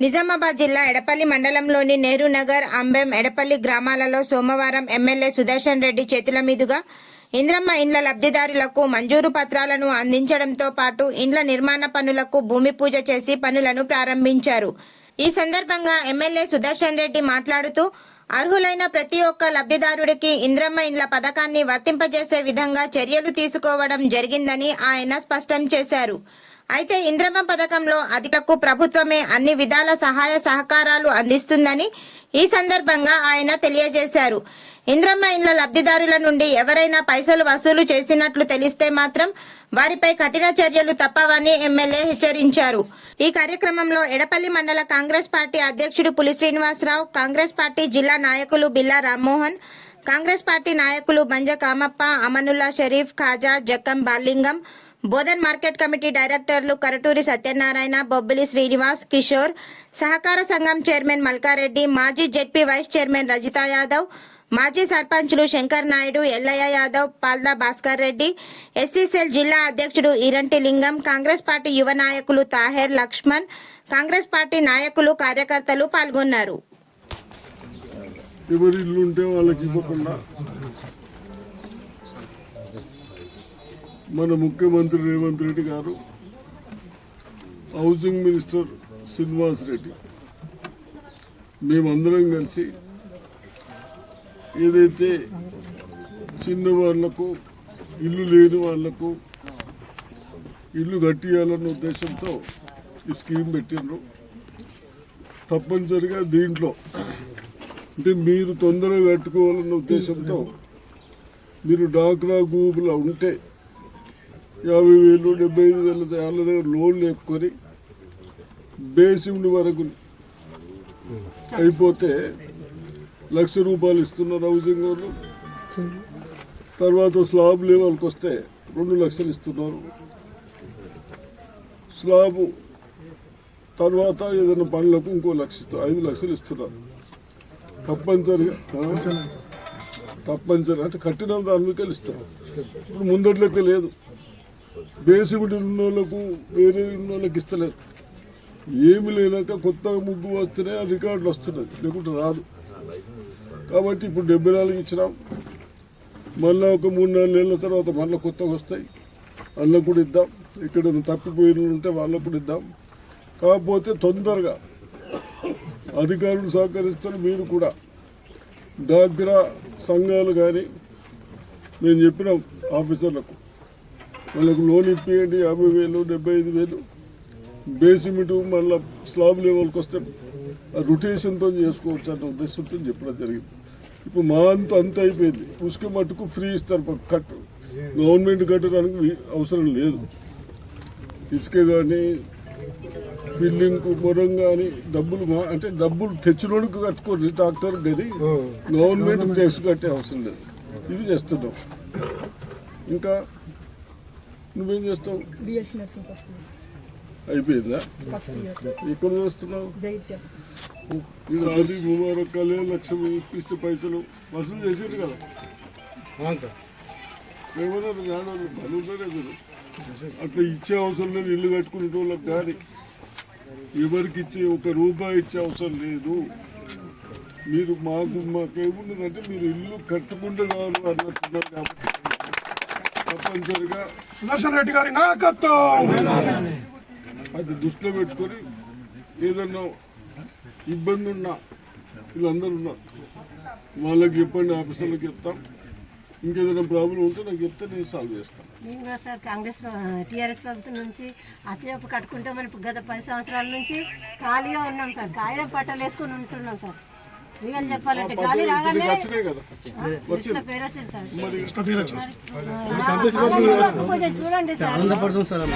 నిజామాబాద్ జిల్లా ఎడపల్లి మండలంలోని నెహ్రూ నగర్ అంబెం ఎడపల్లి గ్రామాలలో సోమవారం ఎమ్మెల్యే సుదర్శన్ రెడ్డి చేతుల మీదుగా ఇంద్రమ్మ ఇండ్ల లబ్ధిదారులకు మంజూరు పత్రాలను అందించడంతో పాటు ఇండ్ల నిర్మాణ పనులకు భూమి పూజ చేసి పనులను ప్రారంభించారు. ఈ సందర్భంగా ఎమ్మెల్యే సుదర్శన్ రెడ్డి మాట్లాడుతూ అర్హులైన ప్రతి ఒక్క లబ్ధిదారుడికి ఇంద్రమ్మ ఇండ్ల పథకాన్ని వర్తింపజేసే విధంగా చర్యలు తీసుకోవడం జరిగిందని ఆయన స్పష్టం చేశారు. అయితే ఇంద్రమ్మ పథకంలో అధికకు ప్రభుత్వమే అన్ని విధాల సహాయ సహకారాలు అందిస్తుందని ఈ సందర్భంగా ఆయన తెలియజేశారు. ఇంద్రమ్మ ఇండ్ల లబ్ధిదారుల నుండి ఎవరైనా పైసలు వసూలు చేసినట్లు తెలిస్తే మాత్రం వారిపై కఠిన చర్యలు తప్పవని ఎమ్మెల్యే హెచ్చరించారు. ఈ కార్యక్రమంలో ఎడపల్లి మండల కాంగ్రెస్ పార్టీ అధ్యక్షుడు పులి శ్రీనివాసరావు కాంగ్రెస్ పార్టీ జిల్లా నాయకులు బిల్లా రామ్మోహన్ కాంగ్రెస్ పార్టీ నాయకులు బంజ కామప్ప అమనుల్లా షరీఫ్ ఖాజా జక్కం బాలింగం బోధన్ మార్కెట్ కమిటీ డైరెక్టర్లు కరటూరి సత్యనారాయణ బొబ్బిలి శ్రీనివాస్ కిషోర్ సహకార సంఘం చైర్మన్ మల్కారెడ్డి మాజీ ZP vice chairman Rajitha Yadav మాజీ సర్పంచులు శంకర్ నాయుడు ఎల్లయ్య యాదవ్ పాల్దా భాస్కర్ రెడ్డి ఎస్సీసీఎల్ జిల్లా అధ్యక్షుడు ఇరంటి లింగం కాంగ్రెస్ పార్టీ యువ నాయకులు తాహెర్ లక్ష్మణ్ కాంగ్రెస్ పార్టీ నాయకులు కార్యకర్తలు పాల్గొన్నారు. ఎవరి ఇల్లు ఉంటే వాళ్ళకి ఇవ్వకుండా మన ముఖ్యమంత్రి రేవంత్ రెడ్డి గారు హౌసింగ్ మినిస్టర్ శ్రీనివాస్ రెడ్డి మేమందరం కలిసి ఏదైతే చిన్న వాళ్ళకు ఇల్లు లేని వాళ్ళకు ఇల్లు కట్టియాలన్న ఉద్దేశంతో ఈ స్కీమ్ పెట్టిండ్రు. తప్పనిసరిగా దీంట్లో అంటే మీరు తొందరగా కట్టుకోవాలన్న ఉద్దేశంతో మీరు డాక్రా గ్రూపులో ఉంటే యాభై వేలు డెబ్బై ఐదు వేల వాళ్ళ దగ్గర లోన్లు ఎక్కుని బేసిమ్డ్ వరకు అయిపోతే లక్ష రూపాయలు ఇస్తున్నారు హౌసింగ్ వాళ్ళు. తర్వాత స్లాబ్ లెవెల్కి వస్తే రెండు లక్షలు ఇస్తున్నారు. స్లాబ్ తర్వాత ఏదైనా పనులకు ఇంకో లక్ష ఐదు లక్షలు ఇస్తున్నారు. తప్పనిసరిగా తప్పనిసరి అంటే కట్టిన దానికి ఇస్తారు ఇప్పుడు ముందటి లేదు. బేసిమిటి ఉన్నోళ్ళకు వేరే ఉన్నోళ్ళకి ఇస్తలేదు ఇస్తలేరు. ఏమి లేనాక కొత్త ముగ్గు వస్తేనే ఆ రికార్డులు వస్తున్నాయి. లేకుంటే రాదు. కాబట్టి ఇప్పుడు డెబ్బై నాలుగు ఇచ్చినాం. మళ్ళీ ఒక మూడు నాలుగు నెలల తర్వాత మళ్ళీ కొత్తగా వస్తాయి. వాళ్ళకు కూడా ఇద్దాం. ఇక్కడ తప్పిపోయిన ఉంటే వాళ్ళకు కూడా ఇద్దాం. కాకపోతే తొందరగా అధికారులు సహకరిస్తారు మీరు కూడా. డాగ్రా సంఘాలు కానీ నేను చెప్పిన ఆఫీసర్లకు. వాళ్ళకు లోన్ ఇప్పియండి యాభై వేలు డెబ్బై ఐదు వేలు. బేసిమిట్ మళ్ళీ స్లాబ్ లెవెల్కి వస్తే రొటేషన్తో చేసుకోవచ్చు అన్న ఉద్దేశంతో చెప్పడం జరిగింది. ఇప్పుడు మా అంత అంత అయిపోయింది. ఉసుక మట్టుకు ఫ్రీ ఇస్తారు కట్ గవర్నమెంట్ కట్టడానికి అవసరం లేదు. ఇసుక కానీ ఫిల్లింగ్ మొరం కానీ డబ్బులు మా అంటే డబ్బులు తెచ్చినోడికి కట్టుకోండి డాక్టర్ కానీ గవర్నమెంట్ ట్యాక్స్ కట్టే అవసరం లేదు. ఇవి చేస్తున్నాం. ఇంకా నువ్వేం చేస్తావు? బిఎస్ నర్సింగ్ ఫస్ట్ ఇయర్ అయిపోయిందా? ఫస్ట్ ఇయర్ ఎక్కడ చేస్తున్నావు? జైత్యం. షాదీ ముబారక్ కళ్యాణ లక్ష్యం ఇప్పిస్తే పైసలు వసూలు చేసేది కదా. మీరు అట్లా ఇచ్చే అవసరం లేదు ఇల్లు కట్టుకునే వాళ్ళకి కానీ ఎవరికి ఇచ్చే ఒక రూపాయి ఇచ్చే అవసరం లేదు. మీరు మాకు మాకేమున్నదంటే మీరు ఇల్లు కట్టుకుంటే కావాలి అన్నట్టున్నారు కాబట్టి తప్పనిసరిగా సుదర్శన్ రెడ్డి గారి నాయకత్వం. అది దృష్టిలో పెట్టుకొని ఏదన్నా ఇబ్బంది ఉన్నా వీళ్ళందరూ ఉన్నారు. వాళ్ళకి చెప్పండి ఆఫీసర్లకు చెప్తాం. ఇంకేదైనా ప్రాబ్లం ఉంటే నాకు చెప్తే నేను సాల్వ్ చేస్తాను. నేను కూడా సార్ కాంగ్రెస్ టీఆర్ఎస్ ప్రభుత్వం నుంచి అచ్చయప్పు కట్టుకుంటామని గత పది సంవత్సరాల నుంచి ఖాళీగా ఉన్నాం సార్. కాగితం పట్టాలు వేసుకొని ఉంటున్నాం సార్. రియల్ చెప్పాలంటే గాలి రాగానే పేరు వచ్చింది సార్ చూడండి సార్